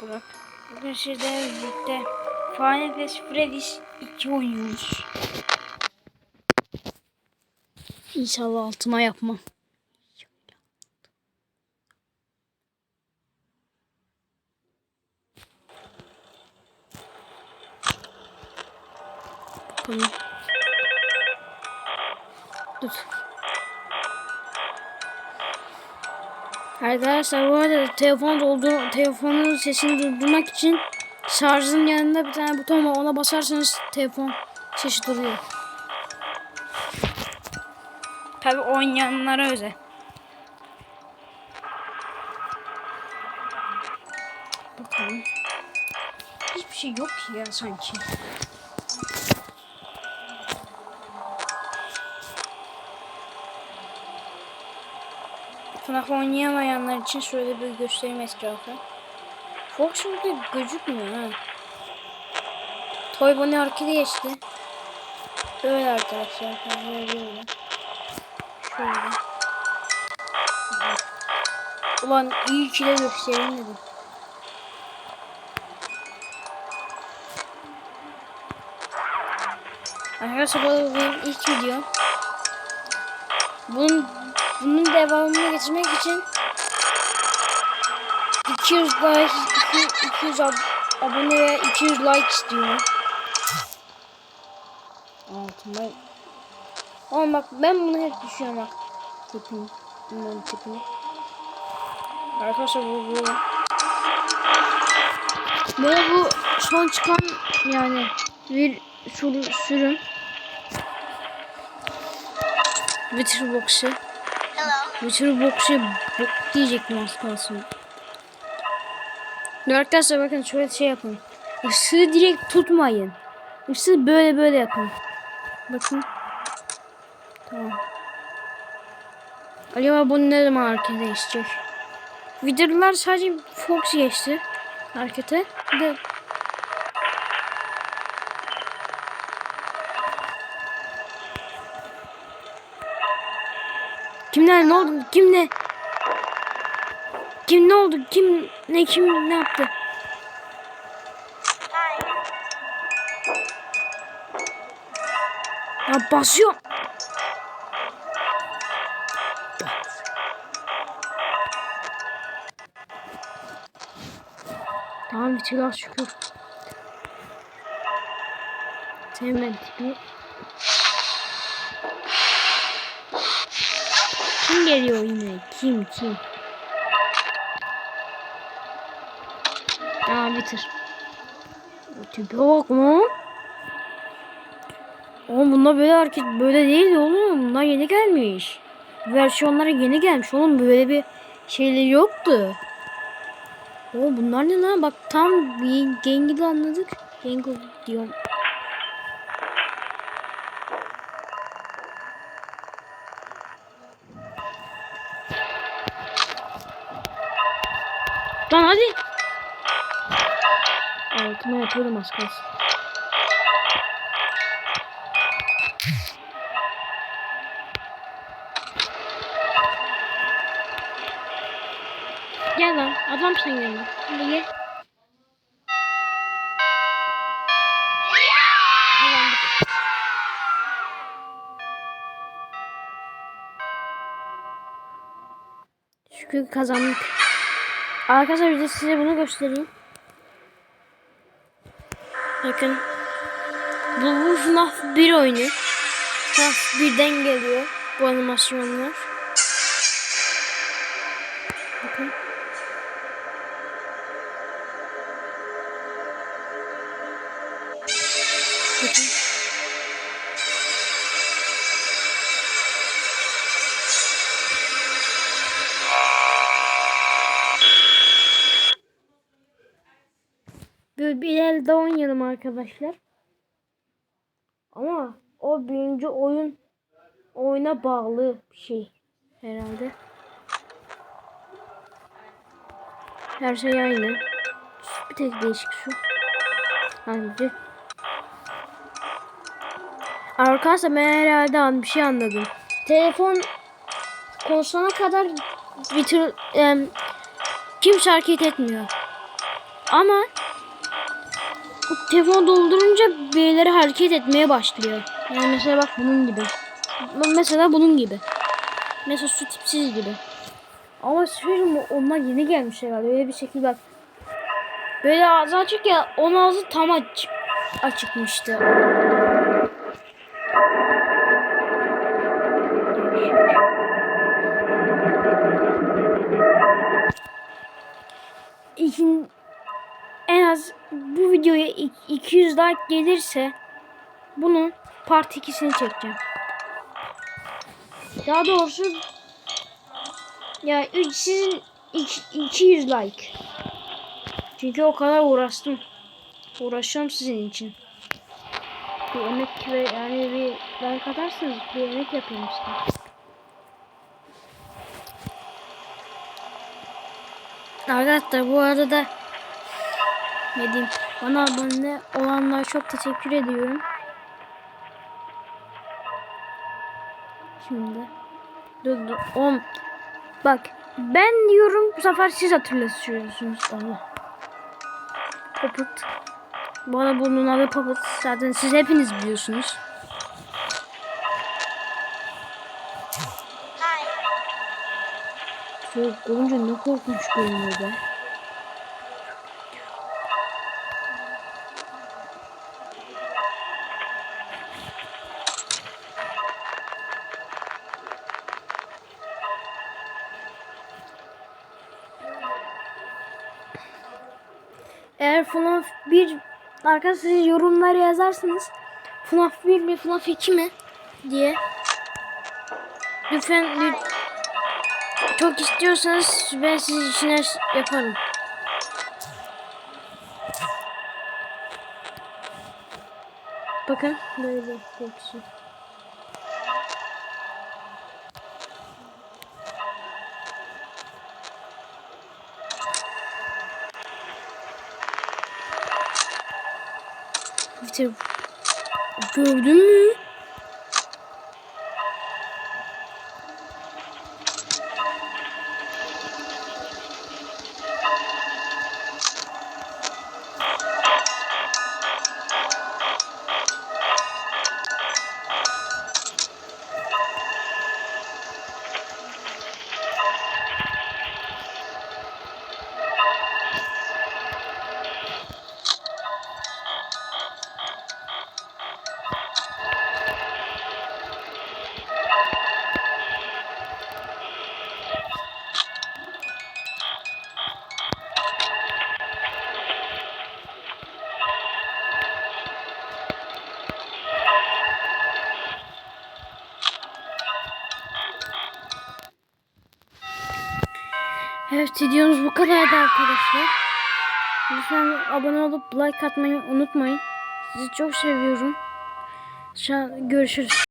Burak. Bugün sizlerle birlikte Final Fantasy Freddy's 2 oynuyoruz. İnşallah altıma yapmam. Bakalım. Dur. Arkadaşlar bu arada telefon doldur telefonun sesini durdurmak için şarjın yanında bir tane buton var. Ona basarsanız telefon sesi duruyor. Tabi oynayanlara özel. Bakalım. Hiçbir şey yok ya sanki. FNAF oynayamayanlar için şöyle bir göstereyim etrafı. Fox burada gözükmüyor ha. Toy Bonnie Arcade'e geçti. Böyle arkadaşlar. Böyle böyle. Şöyle. Ulan iyi ki de göstereyim dedim. Arkadaşlar bu benim ilk videom. Bunun bunun devamını getirmek için 200 like 200 ab abone ve 200 like istiyorum. Altında. Oğlum bak ben bunu hep düşüyorum bak. Tipini. Bunların tipini. Arkadaşlar bu bu. Ve bu son çıkan yani bir sürü, sürüm. Witcher Box'ı. Witcher Box'ı bok diyecektim az kalsın. Arkadaşlar bakın şöyle şey yapın. Işığı direkt tutmayın. Işığı böyle böyle yapın. Bakın. Tamam. Acaba bunu ne zaman harekete geçecek? Videolar sadece Fox geçti. Harekete. De Kimler ne oldu? Kim ne? Kim ne oldu? Kim ne kim ne yaptı? Ya basıyor. Tamam bir silah şükür. Sevmem tipi. Geliyor yine? Kim kim? Aa bitir. O tipe bak mı? Oğlum bunda böyle hareket böyle değil oğlum. Bunlar yeni gelmiş. Versiyonları yeni gelmiş oğlum. Böyle bir şeyleri yoktu. Oğlum bunlar ne lan? Bak tam bir Gengil'i anladık. Gengil diyorum. Lan hadi. Altıma yapıyordum az kalsın. Gel lan adamsın yanına. Hadi gel. Şükür kazandık. Arkadaşlar bir de size bunu göstereyim. Bakın. Bu, bu FNAF 1 oyunu. FNAF 1'den geliyor bu animasyonlar. Bakın. Bir, bir elde oynayalım arkadaşlar. Ama o birinci oyun oyuna bağlı bir şey herhalde. Her şey aynı. Bir tek değişik şu. Hangi? Arkadaşlar ben herhalde an bir şey anladım. Telefon konsoluna kadar bir tür em, kimse hareket etmiyor. Ama telefonu doldurunca birileri hareket etmeye başlıyor. Yani mesela bak bunun gibi. Mesela bunun gibi. Mesela su tipsiz gibi. Ama söyleyeyim mi, onlar yeni gelmiş herhalde. Öyle bir şekil bak. Böyle ağzı açık ya onun ağzı tam aç, açıkmıştı. İkin, en az bu videoya ik- 200 like gelirse bunun part 2'sini çekeceğim. Daha doğrusu ya sizin iki- 200 like. Çünkü o kadar uğraştım. Uğraşıyorum sizin için. Bir emek ve yani bir like atarsanız bir emek yapayım işte. Arkadaşlar bu arada da ne diyeyim bana abone olanlara çok teşekkür ediyorum. Şimdi dur dur on bak ben diyorum bu sefer siz hatırlatıyorsunuz Allah. Poput. Bana bunun adı Poput. Zaten siz hepiniz biliyorsunuz. Çocuk görünce ne korkunç görünüyor be. Eğer FNAF 1 arkadaşlar yorumlara yazarsınız. FNAF 1 mi FNAF 2 mi diye. Lütfen lü- çok istiyorsanız ben sizin için şey yaparım. Bakın böyle bir İşte gördün mü? Evet videomuz bu kadardı arkadaşlar. Lütfen abone olup like atmayı unutmayın. Sizi çok seviyorum. Görüşürüz.